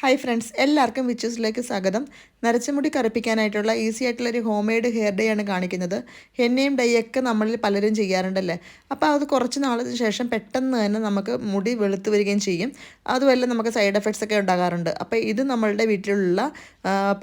Hi friends എല്ലാവർക്കും വിച്ചസിലേക്ക് സ്വാഗതം. നരച്ചമുടി കറുപ്പിക്കാനായിട്ടുള്ള easy ആയിട്ടുള്ള ഒരു ഹോം മെയ്ഡ് ഹെയർ ഡേ ആണ് കാണിക്കുന്നത്. ഹെന്നയും ഡൈ ഒക്കെ നമ്മളിൽ പലരും ചെയ്യാറുണ്ടല്ലേ? അപ്പോൾ അത് കുറച്ച് നാളിന് ശേഷം പെട്ടെന്ന് തന്നെ നമുക്ക് മുടി വെളുത്ത് വരികയും ചെയ്യും. അതുമല്ല നമുക്ക് സൈഡ് എഫക്ട്സ് ഒക്കെ ഉണ്ടാകാറുണ്ട്. അപ്പോൾ ഇത് നമ്മളുടെ വീട്ടിലുള്ള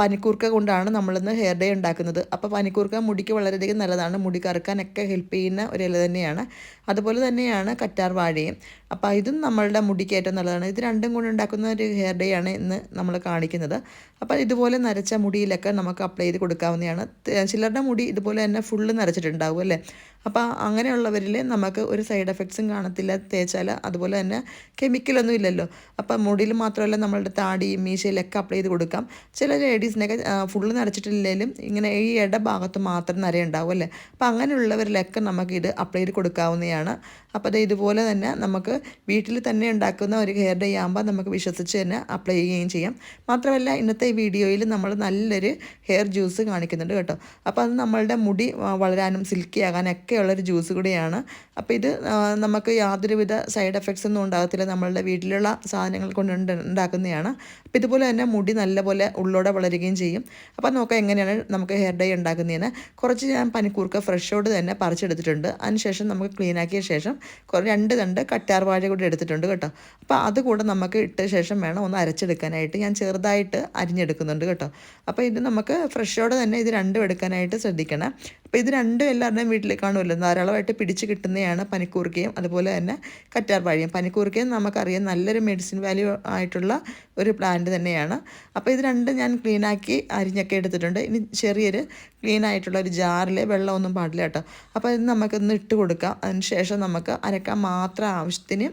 പനിക്കൂർക്ക കൊണ്ടാണ് നമ്മളിന്ന് ഹെയർ ഡേ ഉണ്ടാക്കുന്നത്. അപ്പോൾ പനിക്കൂർക്ക മുടിക്ക് വളരെയധികം നല്ലതാണ്. മുടി കറുക്കാനൊക്കെ ഹെൽപ്പ് ചെയ്യുന്ന ഒരു ഇല തന്നെയാണ്. അതുപോലെ തന്നെയാണ് കറ്റാർ വാഴയും. അപ്പോൾ ഇതും നമ്മളുടെ മുടിക്ക് ഏറ്റവും നല്ലതാണ്. ഇത് രണ്ടും കൊണ്ട് ഉണ്ടാക്കുന്ന ഒരു ഹെയർ ഡേ ആണ് ഇന്ന് നമ്മൾ കാണിക്കുന്നത്. അപ്പോൾ ഇതുപോലെ നരച്ച മുടിയിലൊക്കെ നമുക്ക് അപ്ലൈ ചെയ്ത് കൊടുക്കാവുന്നതാണ്. ചിലരുടെ മുടി ഇതുപോലെ തന്നെ ഫുള്ള് നരച്ചിട്ടുണ്ടാവും അല്ലേ? അപ്പോൾ അങ്ങനെയുള്ളവരിൽ നമുക്ക് ഒരു സൈഡ് എഫക്ട്സും കാണത്തില്ല തേച്ചാൽ അതുപോലെ തന്നെ കെമിക്കലൊന്നും ഇല്ലല്ലോ. അപ്പം മുടിയിൽ മാത്രമല്ല നമ്മളുടെ താടിയും മീശയിലൊക്കെ അപ്ലൈ ചെയ്ത് കൊടുക്കാം. ചില ലേഡീസിനൊക്കെ ഫുള്ള് നിറച്ചിട്ടില്ലെങ്കിലും ഇങ്ങനെ ഈ ഇടഭാഗത്ത് മാത്രം നരയുണ്ടാവും അല്ലേ? അപ്പോൾ അങ്ങനെയുള്ളവരിലൊക്കെ നമുക്ക് ഇത് അപ്ലൈ ചെയ്ത് കൊടുക്കാവുന്നതാണ്. അപ്പോൾ അത് ഇതുപോലെ തന്നെ നമുക്ക് വീട്ടിൽ തന്നെ ഉണ്ടാക്കുന്ന ഒരു ഹെയർ ഡേ ആകുമ്പോൾ നമുക്ക് വിശ്വസിച്ച് തന്നെ അപ്ലൈ ചെയ്യുകയും ചെയ്യാം. മാത്രമല്ല ഇന്നത്തെ വീഡിയോയിൽ നമ്മൾ നല്ലൊരു ഹെയർ ജ്യൂസ് കാണിക്കുന്നുണ്ട് കേട്ടോ. അപ്പോൾ അത് നമ്മളുടെ മുടി വളരാനും സിൽക്കി ആകാനൊക്കെ ഉള്ളൊരു ജ്യൂസ് കൂടിയാണ്. അപ്പോൾ ഇത് നമുക്ക് യാതൊരുവിധ സൈഡ് എഫക്ട്സ് ഒന്നും ഉണ്ടാകത്തില്ല. നമ്മളുടെ വീട്ടിലുള്ള സാധനങ്ങൾ കൊണ്ട് ഉണ്ട്- ഉണ്ടാക്കുന്നതാണ് അപ്പോൾ ഇതുപോലെ തന്നെ മുടി നല്ലപോലെ ഉള്ളോടെ വളരുകയും ചെയ്യും. അപ്പോൾ നോക്കാം എങ്ങനെയാണ് നമുക്ക് ഹെയർ ഡൈ ഉണ്ടാക്കുന്നതെന്ന് കുറച്ച് ഞാൻ പനിക്കൂർക്ക ഫ്രഷോട് തന്നെ പറിച്ചെടുത്തിട്ടുണ്ട്. അതിനുശേഷം നമുക്ക് ക്ലീൻ ആക്കിയ ശേഷം രണ്ട് തണ്ട് കറ്റാർ വാഴ കൂടി എടുത്തിട്ടുണ്ട് കേട്ടോ. അപ്പോൾ അത് കൂടെ നമുക്ക് ഇട്ട ശേഷം വേണം ഒന്ന് അരച്ചെടുക്കാനായിട്ട്. ഞാൻ ചെറുതായിട്ട് അരിഞ്ഞെടുക്കുന്നുണ്ട് കേട്ടോ. അപ്പോൾ ഇത് നമുക്ക് ഫ്രഷോടെ തന്നെ ഇത് രണ്ടും എടുക്കാനായിട്ട് ശ്രദ്ധിക്കണം. അപ്പോൾ ഇത് രണ്ടും എല്ലാവരുടെയും വീട്ടിൽ കാണുമല്ലോ. ധാരാളമായിട്ട് പിടിച്ച് കിട്ടുന്നതാണ് പനിക്കൂർക്കയും അതുപോലെ തന്നെ കറ്റാർ വാഴയും പനിക്കൂർക്കയും നമുക്കറിയാം നല്ലൊരു മെഡിസിൻ വാല്യൂ ആയിട്ടുള്ള ഒരു പ്ലാന്റ് തന്നെയാണ്. അപ്പോൾ ഇത് രണ്ടും ഞാൻ ക്ലീനാക്കി അരിഞ്ഞൊക്കെ എടുത്തിട്ടുണ്ട്. ഇനി ചെറിയൊരു ക്ലീൻ ആയിട്ടുള്ള ഒരു ജാറിൽ വെള്ളമൊന്നും പാടില്ല കേട്ടോ. അപ്പോൾ ഇത് നമുക്കൊന്ന് ഇട്ട് കൊടുക്കാം. അതിന് ശേഷം നമുക്ക് അരക്കാൻ മാത്രം ആവശ്യത്തിന്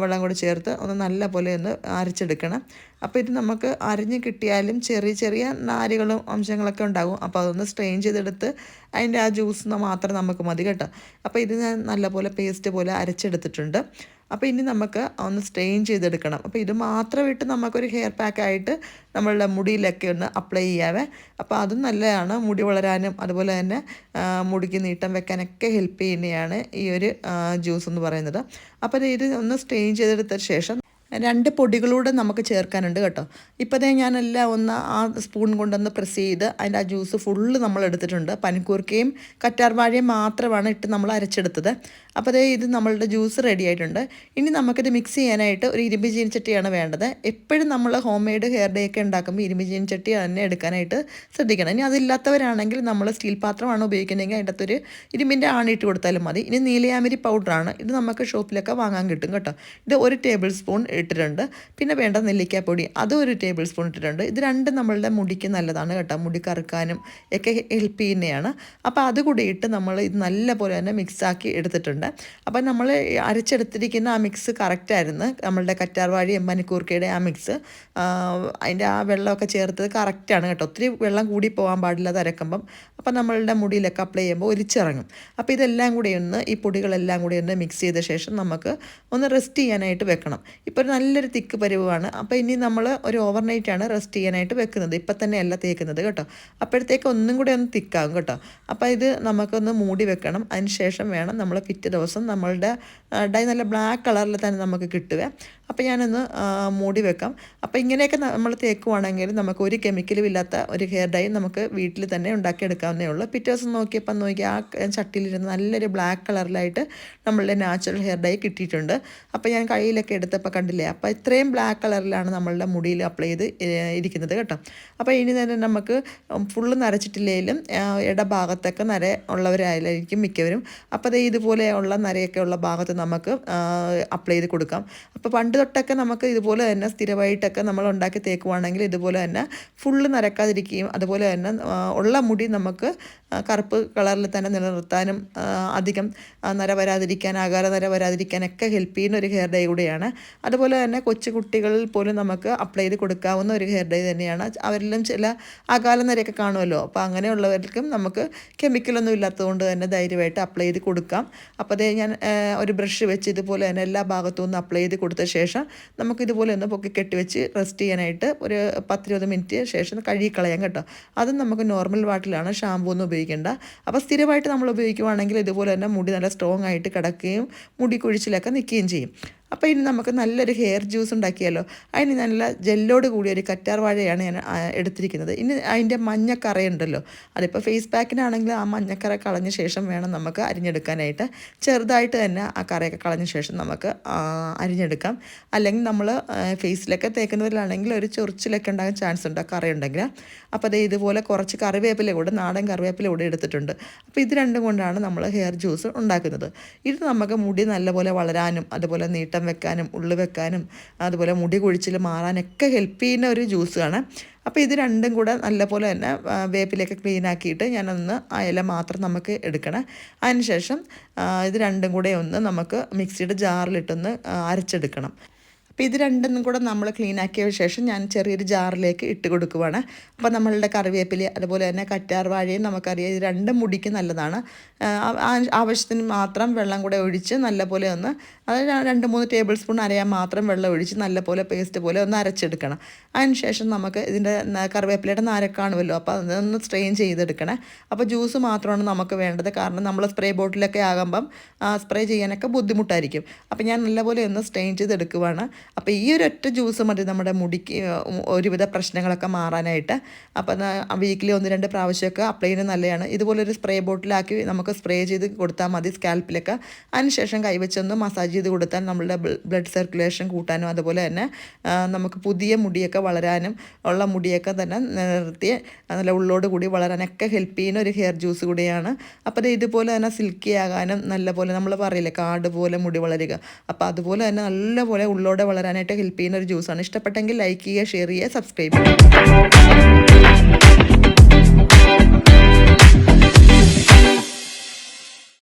വെള്ളം കൂടി ചേർത്ത് ഒന്ന് നല്ല പോലെ ഒന്ന് അരച്ചെടുക്കണം. അപ്പോൾ ഇത് നമുക്ക് അരിഞ്ഞ് കിട്ടിയാലും ചെറിയ ചെറിയ നാരുകളും അംശങ്ങളൊക്കെ ഉണ്ടാകും. അപ്പോൾ അതൊന്ന് സ്ട്രെയിൻ ചെയ്തെടുത്ത് അതിന്റെ ആ ജ്യൂസ് മാത്രം നമുക്ക് മതി കേട്ടോ. അപ്പോൾ ഇത് ഞാൻ നല്ല പോലെ പേസ്റ്റ് പോലെ അരച്ചെടുത്തിട്ടുണ്ട്. അപ്പോൾ ഇനി നമുക്ക് ഒന്ന് സ്ട്രെയിൻ ചെയ്തെടുക്കണം. അപ്പോൾ ഇത് മാത്രമിട്ട് നമുക്കൊരു ഹെയർ പാക്കായിട്ട് നമ്മളുടെ മുടിയിലൊക്കെ ഒന്ന് അപ്ലൈ ചെയ്യാവേ. അപ്പോൾ അതും നല്ലതാണ്. മുടി വളരാനും അതുപോലെ തന്നെ മുടിക്ക് നീട്ടം വെക്കാനൊക്കെ ഹെൽപ്പ് ചെയ്യുന്നതാണ് ഈ ഒരു ജ്യൂസ് എന്ന് പറയുന്നത്. അപ്പോൾ ഇത് ഒന്ന് സ്ട്രെയിൻ ചെയ്തെടുത്ത ശേഷം രണ്ട് പൊടികളൂടെ നമുക്ക് ചേർക്കാനുണ്ട് കേട്ടോ. ഇപ്പോഴത്തെ ഞാനെല്ലാം ഒന്ന് ആ സ്പൂൺ കൊണ്ടൊന്ന് പ്രസ് ചെയ്ത് അതിന്റെ ആ ജ്യൂസ് ഫുള്ള് നമ്മൾ എടുത്തിട്ടുണ്ട്. പനിക്കൂർക്കയും കറ്റാർവാഴയും മാത്രമാണ് ഇട്ട് നമ്മൾ അരച്ചെടുത്തത്. അപ്പോൾ ദേ ഇത് നമ്മളുടെ ജ്യൂസ് റെഡി ആയിട്ടുണ്ട്. ഇനി നമുക്കിത് മിക്സ് ചെയ്യാനായിട്ട് ഒരു ഇരുമ്പ് ചീനിച്ചട്ടിയാണ് വേണ്ടത്. എപ്പോഴും നമ്മൾ ഹോം മെയ്ഡ് ഹെയർ ഡേ ഒക്കെ ഉണ്ടാക്കുമ്പോൾ ഇരുമ്പ് ചീനിച്ചട്ടി തന്നെ എടുക്കാനായിട്ട് ശ്രദ്ധിക്കണം. ഇനി അതില്ലാത്തവരാണെങ്കിൽ നമ്മൾ സ്റ്റീൽ പാത്രമാണ് ഉപയോഗിക്കുന്നതെങ്കിൽ അതിന്റെ അകത്തൊരു ഇരുമ്പിന്റെ ആണിയിട്ട് കൊടുത്താലും മതി. ഇനി നീലയാമരി പൗഡറാണ് ഇത് നമുക്ക് ഷോപ്പിലൊക്കെ വാങ്ങാൻ കിട്ടും കേട്ടോ. ഇത് ഒരു ടേബിൾ സ്പൂൺ ഇട്ടിട്ടുണ്ട്. പിന്നെ വേണ്ട നെല്ലിക്കാപ്പൊടി അതും ഒരു ടേബിൾ സ്പൂൺ ഇട്ടിട്ടുണ്ട്. ഇത് രണ്ടും നമ്മളുടെ മുടിക്ക് നല്ലതാണ് കേട്ടോ. മുടി കറുക്കാനും ഒക്കെ ഹെൽപ്പ് ചെയ്യുന്നതാണ്. അപ്പോൾ അത് കൂടി ഇട്ട് നമ്മൾ ഇത് നല്ല പോലെ തന്നെ മിക്സാക്കി എടുത്തിട്ടുണ്ട്. അപ്പോൾ നമ്മൾ അരച്ചെടുത്തിരിക്കുന്ന ആ മിക്സ് കറക്റ്റായിരുന്നു നമ്മളുടെ കറ്റാർവാഴി മണിക്കൂർക്കയുടെ ആ മിക്സ് അതിന്റെ ആ വെള്ളമൊക്കെ ചേർത്തത് കറക്റ്റാണ് കേട്ടോ. ഒത്തിരി വെള്ളം കൂടി പോകാൻ പാടില്ല തരക്കുമ്പം അപ്പോൾ നമ്മളുടെ മുടിയിലൊക്കെ അപ്ലൈ ചെയ്യുമ്പോൾ ഒലിച്ചിറങ്ങും. അപ്പോൾ ഇതെല്ലാം കൂടി ഒന്ന് ഈ പൊടികളെല്ലാം കൂടി ഒന്ന് മിക്സ് ചെയ്ത ശേഷം നമുക്ക് ഒന്ന് റെസ്റ്റ് ചെയ്യാനായിട്ട് വെക്കണം. ഇപ്പോൾ നല്ലൊരു തിക്ക് പരുവാണ്. അപ്പോൾ ഇനി നമ്മൾ ഒരു ഓവർനൈറ്റാണ് റെസ്റ്റ് ചെയ്യാനായിട്ട് വെക്കുന്നത്. ഇപ്പം തന്നെ അല്ല തേക്കുന്നത് കേട്ടോ. അപ്പോഴത്തേക്ക് ഒന്നും കൂടി ഒന്ന് തിക്കാകും കേട്ടോ. അപ്പോൾ ഇത് നമുക്കൊന്ന് മൂടി വെക്കണം. അതിന് ശേഷം വേണം നമ്മൾ പിറ്റേ ദിവസം നമ്മളുടെ ഡൈ നല്ല ബ്ലാക്ക് കളറിൽ തന്നെ നമുക്ക് കിട്ടുക അപ്പോൾ ഞാനൊന്ന് മൂടി വെക്കാം. അപ്പോൾ ഇങ്ങനെയൊക്കെ നമ്മൾ തേക്കുവാണെങ്കിൽ നമുക്ക് ഒരു കെമിക്കലും ഇല്ലാത്ത ഒരു ഹെയർ ഡൈ നമുക്ക് വീട്ടിൽ തന്നെ ഉണ്ടാക്കിയെടുക്കാവുന്നേ ഉള്ളൂ. പിറ്റേ ദിവസം നോക്കിയപ്പോൾ നോക്കി ആ ചട്ടിയിലിരുന്ന് നല്ലൊരു ബ്ലാക്ക് കളറിലായിട്ട് നമ്മളുടെ നാച്ചുറൽ ഹെയർ ഡൈ കിട്ടിയിട്ടുണ്ട്. അപ്പോൾ ഞാൻ കയ്യിലൊക്കെ എടുത്തപ്പോൾ കണ്ടില്ലേ അപ്പോൾ ഇത്രയും ബ്ലാക്ക് കളറിലാണ് നമ്മളുടെ മുടിയിൽ അപ്ലൈ ചെയ്ത് ഇരിക്കുന്നത് കേട്ടോ. അപ്പോൾ ഇനി തന്നെ നമുക്ക് ഫുള്ള് നരച്ചിട്ടില്ലെങ്കിലും ഇടഭാഗത്തൊക്കെ നര ഉള്ളവരായിരിക്കും മിക്കവരും. അപ്പോൾ ഇതുപോലെയുള്ള നരയൊക്കെ ഉള്ള ഭാഗത്ത് നമുക്ക് അപ്ലൈ ചെയ്ത് കൊടുക്കാം. അപ്പോൾ പണ്ട് തൊട്ടൊക്കെ നമുക്ക് ഇതുപോലെ തന്നെ സ്ഥിരമായിട്ടൊക്കെ നമ്മൾ ഉണ്ടാക്കി തേക്കുവാണെങ്കിൽ ഇതുപോലെ തന്നെ ഫുള്ള് നരക്കാതിരിക്കുകയും അതുപോലെ തന്നെ ഉള്ള മുടി നമുക്ക് കറുപ്പ് കളറിൽ തന്നെ നിലനിർത്താനും അധികം നര വരാതിരിക്കാൻ ആകാര നര വരാതിരിക്കാനൊക്കെ ഹെൽപ്പ് ചെയ്യുന്ന ഒരു ഹെയർ ഡൈ കൂടെയാണ്. അതുപോലെ തന്നെ കൊച്ചു കുട്ടികളിൽ പോലും നമുക്ക് അപ്ലൈ ചെയ്ത് കൊടുക്കാവുന്ന ഒരു ഹെയർ ഡൈ തന്നെയാണ്. അവരിലും ചില അകാല നരയൊക്കെ കാണുമല്ലോ. അപ്പോൾ അങ്ങനെയുള്ളവർക്കും നമുക്ക് കെമിക്കലൊന്നും ഇല്ലാത്തതുകൊണ്ട് തന്നെ ധൈര്യമായിട്ട് അപ്ലൈ ചെയ്ത് കൊടുക്കാം. അപ്പോൾ അതേ ഞാൻ ഒരു ബ്രഷ് വെച്ച് ഇതുപോലെ തന്നെ എല്ലാ ഭാഗത്തും അപ്ലൈ ചെയ്ത് കൊടുത്ത ശേഷം നമുക്ക് ഇതുപോലെ ഒന്ന് പൊക്കി കെട്ടിവെച്ച് റെസ്റ്റ് ചെയ്യാനായിട്ട് ഒരു പത്തിരുപത് മിനിറ്റ് ശേഷം കഴുകി കളയാം കേട്ടോ. അതും നമുക്ക് നോർമൽ വാട്ടിലാണ് ഷാമ്പൂ ഒന്നും ഉപയോഗിക്കേണ്ട. അപ്പോൾ സ്ഥിരമായിട്ട് നമ്മൾ ഉപയോഗിക്കുവാണെങ്കിൽ ഇതുപോലെ തന്നെ മുടി നല്ല സ്ട്രോങ് ആയിട്ട് കിടക്കുകയും മുടി കുഴിച്ചിലൊക്കെ നിൽക്കുകയും ചെയ്യും. അപ്പോൾ ഇനി നമുക്ക് നല്ലൊരു ഹെയർ ജ്യൂസ് ഉണ്ടാക്കിയാലോ? അതിന് നല്ല ജെല്ലോട് കൂടിയ ഒരു കറ്റാർ വാഴയാണ് ഞാൻ എടുത്തിരിക്കുന്നത്. ഇനി അതിന്റെ മഞ്ഞക്കറയുണ്ടല്ലോ അതിപ്പോൾ ഫേസ് പാക്കിനാണെങ്കിൽ ആ മഞ്ഞക്കറ കളഞ്ഞ ശേഷം വേണം നമുക്ക് അരിഞ്ഞെടുക്കാനായിട്ട്. ചെറുതായിട്ട് തന്നെ ആ കറയൊക്കെ കളഞ്ഞ ശേഷം നമുക്ക് അരിഞ്ഞെടുക്കാം. അല്ലെങ്കിൽ നമ്മൾ ഫേസിലൊക്കെ തേക്കുന്നതിലാണെങ്കിൽ ഒരു ചൊറിച്ചിലൊക്കെ ഉണ്ടാകാൻ ചാൻസ് ഉണ്ട് ആ കറയുണ്ടെങ്കിൽ അപ്പോൾ അത് ഇതുപോലെ കുറച്ച് കറിവേപ്പില കൂടെ നാടൻ കറിവേപ്പില കൂടെ എടുത്തിട്ടുണ്ട്. അപ്പോൾ ഇത് രണ്ടും കൊണ്ടാണ് നമ്മൾ ഹെയർ ജ്യൂസ് ഉണ്ടാക്കുന്നത്. ഇത് നമുക്ക് മുടി നല്ലപോലെ വളരാനും അതുപോലെ നീട്ടം വെക്കാനും ഉള്ളു വെക്കാനും അതുപോലെ മുടി കൊഴിച്ചിൽ മാറാനൊക്കെ ഹെൽപ്പ് ചെയ്യുന്ന ഒരു ജ്യൂസാണ് അപ്പോൾ ഇത് രണ്ടും കൂടെ നല്ലപോലെ തന്നെ വേപ്പിലൊക്കെ ക്ലീൻ ആക്കിയിട്ട് ഞാനൊന്ന് ആ ഇല മാത്രം നമുക്ക് എടുക്കണം. അതിനുശേഷം ഇത് രണ്ടും കൂടെ ഒന്ന് നമുക്ക് മിക്സിയുടെ ജാറിലിട്ടൊന്ന് അരച്ചെടുക്കണം. അപ്പോൾ ഇത് രണ്ടും കൂടെ നമ്മൾ ക്ലീൻ ആക്കിയ ശേഷം ഞാൻ ചെറിയൊരു ജാറിലേക്ക് ഇട്ട് കൊടുക്കുവാണ്. അപ്പോൾ നമ്മളുടെ കറിവേപ്പില അതുപോലെ തന്നെ കറ്റാർ വാഴയും നമുക്കറിയാം ഇത് രണ്ടും മുടിക്ക് നല്ലതാണ്. ആവശ്യത്തിന് മാത്രം വെള്ളം കൂടെ ഒഴിച്ച് നല്ലപോലെ ഒന്ന് അത് ര- രണ്ട് മൂന്ന് ടേബിൾ സ്പൂൺ അരയാൻ മാത്രം വെള്ളം ഒഴിച്ച് നല്ലപോലെ പേസ്റ്റ് പോലെ ഒന്ന് അരച്ചെടുക്കണം. അതിനുശേഷം നമുക്ക് ഇതിന്റെ കറിവേപ്പിലയുടെ നാരക്കാണുമല്ലോ അപ്പോൾ അതൊന്ന് സ്ട്രെയിൻ ചെയ്തെടുക്കണേ. അപ്പോൾ ജ്യൂസ് മാത്രമാണ് നമുക്ക് വേണ്ടത്. കാരണം നമ്മൾ സ്പ്രേ ബോട്ടിലൊക്കെ ആകുമ്പം സ്പ്രേ ചെയ്യാനൊക്കെ ബുദ്ധിമുട്ടായിരിക്കും. അപ്പോൾ ഞാൻ നല്ലപോലെ ഒന്ന് സ്ട്രെയിൻ ചെയ്തെടുക്കുവാണ്. അപ്പോൾ ഈ ഒരു ഒറ്റ ജ്യൂസ് മതി നമ്മുടെ മുടിക്ക് ഒരുവിധ പ്രശ്നങ്ങളൊക്കെ മാറാനായിട്ട്. അപ്പോൾ വീക്കിലി ഒന്ന് രണ്ട് പ്രാവശ്യമൊക്കെ അപ്ലൈ ചെയ്യുന്നത് നല്ലതാണ്. ഇതുപോലെ ഒരു സ്പ്രേ ബോട്ടിലാക്കി നമുക്ക് സ്പ്രേ ചെയ്ത് കൊടുത്താൽ മതി സ്കാൽപ്പിലൊക്കെ. അതിനുശേഷം കൈവച്ചൊന്ന് മസാജ് ചെയ്ത് കൊടുത്താൽ നമ്മളുടെ ബ്ലഡ് സർക്കുലേഷൻ കൂട്ടാനും അതുപോലെ തന്നെ നമുക്ക് പുതിയ മുടിയൊക്കെ വളരാനും ഉള്ള മുടിയൊക്കെ തന്നെ നിർത്തി നല്ല ഉള്ളോട് കൂടി വളരാനൊക്കെ ഹെൽപ്പ് ചെയ്യുന്ന ഒരു ഹെയർ ജ്യൂസ് കൂടിയാണ്. അപ്പോൾ ഇത് ഇതുപോലെ തന്നെ സിൽക്കി ആകാനും നല്ലപോലെ നമ്മൾ പറയില്ലേ കാട് പോലെ മുടി വളരുക. അപ്പോൾ അതുപോലെ തന്നെ നല്ലപോലെ ഉള്ളോടെ വളരാനായിട്ട് ഹെൽപ്പ് ചെയ്യുന്ന ഒരു ജ്യൂസാണ്. ഇഷ്ടപ്പെട്ടെങ്കിൽ ലൈക്ക് ചെയ്യുക ഷെയർ ചെയ്യുക സബ്സ്ക്രൈബ് ചെയ്യുക.